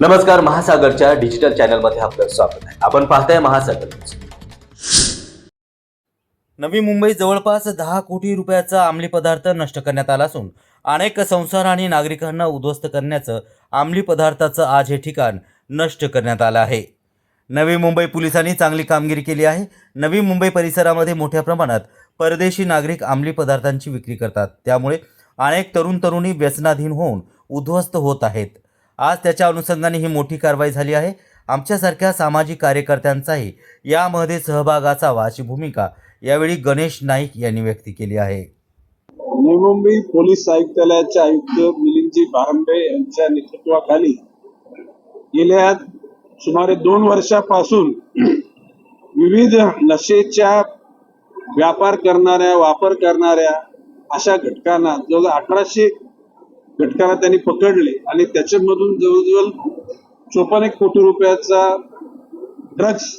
नमस्कार महासागरच्या डिजिटल चॅनलमध्ये आपलं स्वागत आहे. आपण पाहताय महासागर नवी मुंबई जवळपास दहा कोटी रुपयाचा अंमली पदार्थ नष्ट करण्यात आला असून अनेक संसार आणि नागरिकांना उद्ध्वस्त करण्याचं अंमली पदार्थाचं आज हे ठिकाण नष्ट करण्यात आलं आहे. नवी मुंबई पोलिसांनी चांगली कामगिरी केली आहे. नवी मुंबई परिसरामध्ये मोठ्या प्रमाणात परदेशी नागरिक अंमली पदार्थांची विक्री करतात. त्यामुळे अनेक तरुण तरुणी व्यसनाधीन होऊन उद्ध्वस्त होत आहेत. आज त्याच्या अनुषंगाने ही मोठी कारवाई झाली आहे. आमच्यासारख्या सामाजिक कार्यकर्त्यांचाही यामध्ये सहभाग असावा अशी भूमिका यावेळी गणेश नाईक यांनी व्यक्त केली आहे. नवी मुंबई पोलीस आयुक्तालयाचे आयुक्त मिलिंदजी बारंबे यांच्या नेतृत्वाखाली गेल्या सुमारे दोन वर्षापासून विविध नशेच्या व्यापार करणाऱ्या वापर करणाऱ्या अशा घटकांना जवळ अठराशे घटकाला त्यांनी पकडले आणि त्याच्यामधून जवळजवळ चोपन्न एक कोटी रुपयाचा ड्रग्स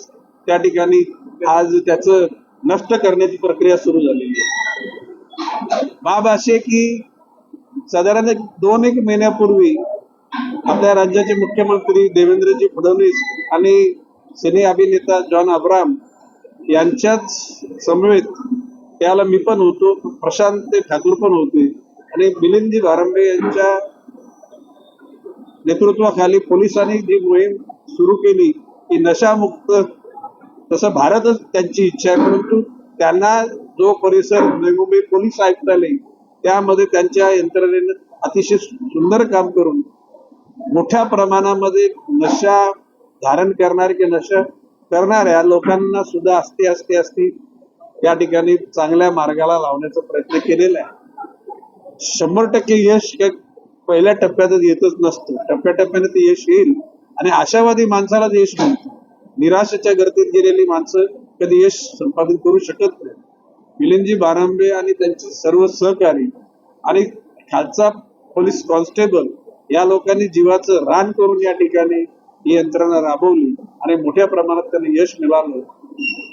त्या ठिकाणी आज त्याचं नष्ट करण्याची प्रक्रिया सुरू झालेली आहे. बाब अशी आहे की साधारण एक दोन एक महिन्यापूर्वी आपल्या राज्याचे मुख्यमंत्री देवेंद्रजी फडणवीस आणि सिने अभिनेता जॉन अब्राम यांच्याच समवेत त्याला मी पण होतो प्रशांत ठाकूर पण होते. आणि मिलिंदजी भारंबे यांच्या नेतृत्वाखाली पोलिसांनी जी मोहीम सुरू केली की नशामुक्त तसं भारतच त्यांची इच्छा आहे. परंतु त्यांना जो परिसर नवी मुंबई पोलीस आयुक्तालय त्यामध्ये त्यांच्या यंत्रणेनं अतिशय सुंदर काम करून मोठ्या प्रमाणामध्ये नशा धारण करणारे की नशा करणाऱ्या लोकांना सुद्धा असती असते असती या ठिकाणी चांगल्या मार्गाला लावण्याचा प्रयत्न केलेला आहे. शंभर टक्के यश पहिल्या टप्प्यातच येतच नसतं. टप्प्याटप्प्याने ते यश येईल. आणि आशावादी माणसालाच यश मिळतं. निराशेच्या गर्दीत गेलेली माणसं कधी यश संपादन करू शकत नाही. मिलिंदजी बारांबे आणि त्यांचे सर्व सहकारी आणि खालचा पोलीस कॉन्स्टेबल या लोकांनी जीवाचं रान करून या ठिकाणी ही यंत्रणा राबवली आणि मोठ्या प्रमाणात त्यांना यश मिळालं.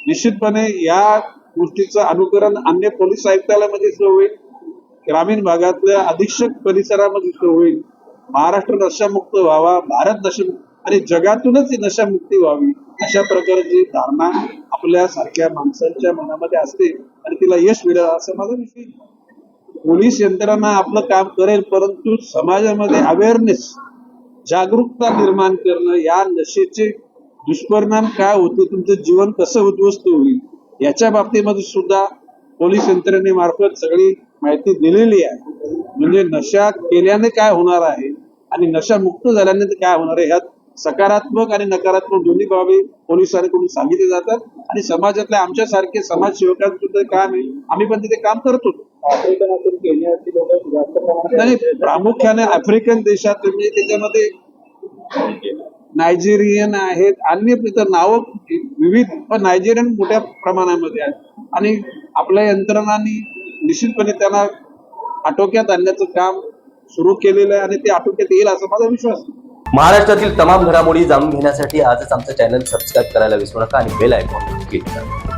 निश्चितपणे या गोष्टीचं अनुकरण अन्य पोलीस आयुक्तालयामध्ये सुरू होईल. ग्रामीण भागातल्या अधीक्षक परिसरामध्ये तो होईल. महाराष्ट्र नशामुक्त व्हावा भारत नशामुक्त आणि जगातूनच नशामुक्ती व्हावी अशा प्रकारची धारणा आपल्या सारख्या माणसांच्या मनामध्ये असते आणि तिला यश मिळेल असं माझा विषय पोलीस यंत्रणा आपलं काम करेल परंतु समाजामध्ये अवेअरनेस जागरूकता निर्माण करणं या नशेचे दुष्परिणाम काय होते तुमचं जीवन कसं उद्ध्वस्त होईल याच्या बाबतीमध्ये सुद्धा पोलीस यंत्रणेमार्फत सगळी माहिती दिलेली आहे. म्हणजे नशा केल्याने काय होणार आहे आणि नशा मुक्त झाल्याने काय होणार आहे ह्यात सकारात्मक आणि नकारात्मक दोन्ही बाबी पोलिसांकडून सांगितले जातात. आणि समाजातल्या आमच्यासारखे समाजसेवकांचं सुद्धा काम आहे. आम्ही पण तिथे काम करतो. नाही प्रामुख्याने आफ्रिकन देशात म्हणजे त्याच्यामध्ये नायजेरियन आहेत अन्य इतर नावं विविध पण नायजेरियन मोठ्या प्रमाणामध्ये आहेत. आणि आपल्या यंत्रणांनी निश्चितपणे त्यांना आटोक्यात आणण्याचं काम सुरू केलेलं आहे आणि ते आटोक्यात येईल असा माझा विश्वास महाराष्ट्रातील तमाम घडामोडी जाणून घेण्यासाठी आजच आमचं चॅनल सबस्क्राईब करायला विसरू नका आणि बेल आयकॉन क्लिक करा.